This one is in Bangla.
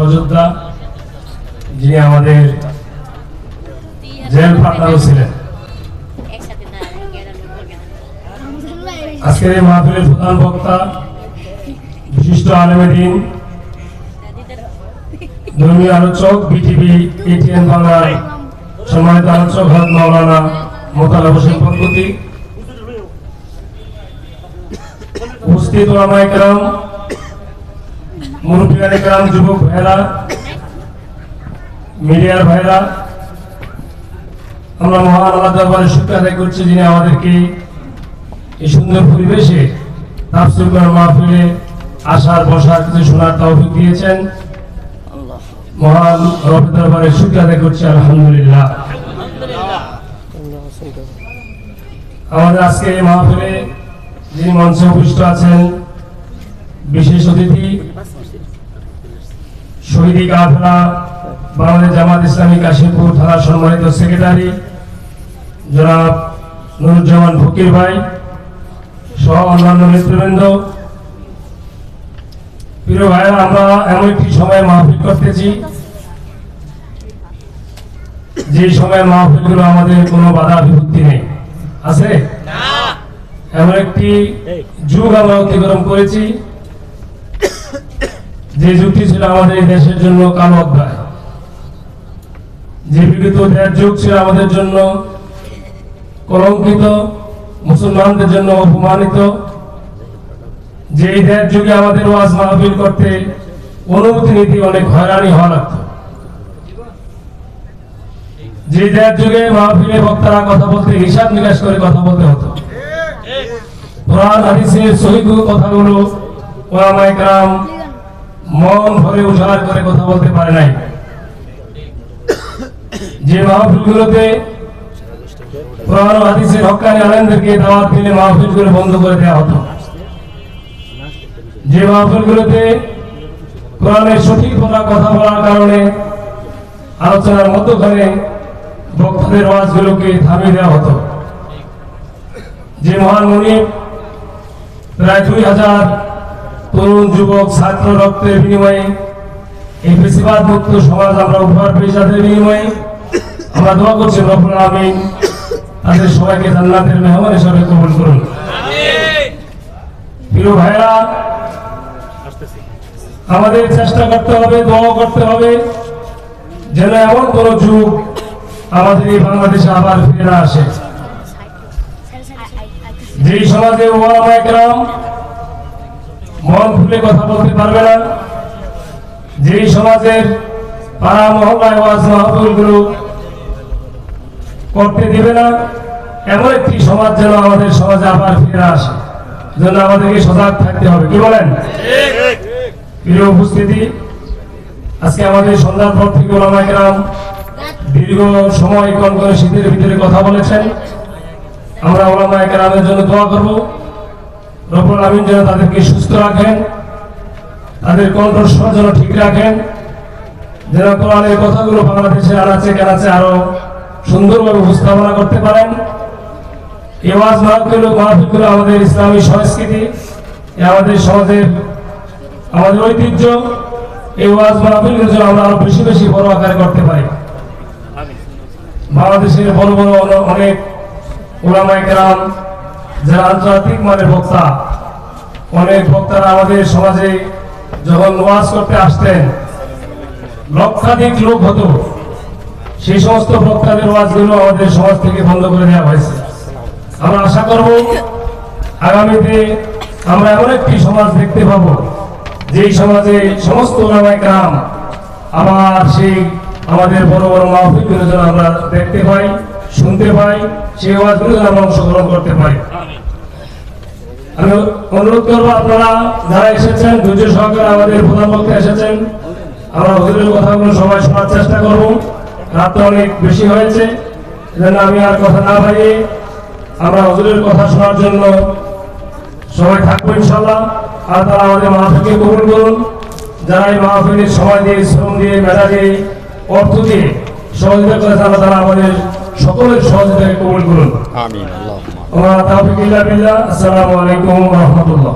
সহযোদ্ধা যিনি আমাদের জেল পার্টনারও ছিলেন। আজকের এই মাহফিলের প্রধান বক্তা বিশিষ্ট আলেমেদিন ধর্মীয় আলোচক, বিটিভি, এটিএন বাংলার সম্মানিত আলোচক হক মাওলানা মোতালা হোসেন পদ্ধতি উপস্থিত ওলামায়ে কেরাম মুরব্বিয়ানে কেরাম যুবক ভাইরা মিডিয়ার ভাইরা আমরা মহান আল্লাহ শুক্র আদায় করছি যিনি আমাদেরকে এই সুন্দর পরিবেশে মাহফিলে আসার, বসার কিছু শোনার দিয়েছেন। মহান শুক্র আদায় করছি, আলহামদুলিল্লাহ। আমাদের আজকে এই মাহফিলে যিনি মঞ্চে আছেন, বিশেষ অতিথি শহীদি কাফেলা বাংলাদেশ জামাত ইসলামী কাশিমপুর থানার সম্মানিত সেক্রেটারি জনাব নুরুজ্জামান ফকির ভাই সহ অন্যান্য নেতৃবৃন্দ। প্রিয় ভাইরা আমরা এমন একটি সময় মাহফিল করতেছি যে সময় মাহফিলগুলো আমাদের কোনো বাধা বিপত্তি নেই। আছে? এমন একটি যুগ আমরা অতিক্রম করেছি। যে যুগটি ছিল আমাদের দেশের জন্য কালো অধ্যায়। যে বিগত দেড় যুগ ছিল আমাদের জন্য কলঙ্কিত মুসলমানদের জন্য অপমানিত যে দেড় যুগে আমাদের ওয়াজ মাহফিল করতে অনুমতি নীতি অনেক হয়রানি হওয়া লাগতো। যে দেড় যুগে মাহফিলে বক্তারা কথা বলতে হিসাব নিকাশ করে কথা বলতে হতো। কোরআন হাদিসের সহিহ কথাগুলো ওলামায়ে কেরাম মন ভরে উজাড় করে কথা বলতে পারে নাই। যে মাহফিলগুলোতে কোরআন হাদিসের হক্কানি আলেমদেরকে দাওয়াত দিলে মাহফিলগুলো বন্ধ করে দেওয়া হতো। যে মাহফিলগুলোতে কোরআনের সঠিক কথা বলার কারণে আলোচনার মধ্যখানে বক্তাদের ওয়াজগুলোকে থামিয়ে দেওয়া হতো। যে মহান মনিব, প্রায় দুই হাজার তরুণ যুবক ছাত্র রক্তের বিনিময়ে এই বেশিরভাগ মুক্ত সমাজ আমরা উপহার পেয়ে যাদের বিনিময়ে আমরা দোয়া করছি রফুল আমিন তাদের সবাইকে জান্নাতের মেহমান হিসাবে কবুল করুন। প্রিয় ভাইরা আমাদের চেষ্টা করতে হবে দোয়া করতে হবে যেন এমন কোন যুগ আমাদের এই বাংলাদেশে আবার ফিরে আসে। যেই সমাজে একরাম মন খুলে কথা বলতে পারবে না। যেই সমাজের পাড়া মহল্লায় ওয়াজ মাহফিলগুলো করতে দিবে না, এমন একটি সমাজ যেন আমাদের সমাজে আবার ফিরে আসে, যেন আমাদেরকে সজাগ থাকতে হবে। কি বলেন? প্রিয় উপস্থিতি, আজকে আমাদের সন্ধ্যার পর থেকে ওলামা একরাম দীর্ঘ সময় কম করে শীতের ভিতরে কথা বলেছেন। আমরা ওলামা একরামের জন্য দোয়া করব। রব্বুল আমিন যেন তাদেরকে সুস্থ রাখেন, তাদের কণ্ঠস্বর যেন ঠিক রাখেন, যেন কোরআনের কথাগুলো বাংলাদেশে আনাচে কানাচে আরও সুন্দরভাবে উপস্থাপনা করতে পারেন। এই ওয়াজ মাহফিল মাহফিলগুলো আমাদের ইসলামী সংস্কৃতি আমাদের সমাজের আমাদের ঐতিহ্য। এই ওয়াজ মাহফিলগুলো যেন আমরা আরও বেশি বেশি বড় আকারে করতে পারি। বাংলাদেশের বড় বড় অনেক ওলামাই কেরাম যারা আন্তর্জাতিক মানের বক্তা, অনেক বক্তারা আমাদের সমাজে যখন ওয়াজ করতে আসতেন, লক্ষাধিক লোক হতো। সেই সমস্ত বক্তাদের ওয়াজগুলো আমাদের সমাজ থেকে বন্ধ করে দেওয়া হয়েছে। আমরা আশা করব, আগামীতে আমরা এমন একটি সমাজ দেখতে পাবো, যেই সমাজে সমস্ত ওলামাই কাম আবার সেই আমাদের বড় বড় মাহফিলগুলো যেন আমরা দেখতে পাই, শুনতে পাই, সেই ওয়াজগুলো যেন আমরা অংশগ্রহণ করতে পারি। আমি অনুরোধ করব আপনারা যারা এসেছেন, ধৈর্য সহকারে আমাদের প্রধান বক্তা এসেছেন, আমরা হুজুরের কথাগুলো সবাই শোনার চেষ্টা করব। রাত অনেক বেশি হয়েছে, এজন্য আমি আর কথা না বাড়িয়ে আমরা হুজুরের কথা শোনার জন্য সবাই থাকব ইনশাল্লাহ। আর তারা আমাদের মাহফিলকে কবুল করুন। যারা এই মাহফিলের সময় দিয়ে, শ্রম দিয়ে, মেধা দিয়ে, অর্থ দিয়ে সহযোগিতা করেছে আল্লাহ তারা আমাদের সকলের সহযোগিতা কবুল করুন। আমিন আল্লাহ ওমা তাওফিক ইল্লা বিল্লাহ আসসালামু আলাইকুম ওয়া রাহমাতুল্লাহ।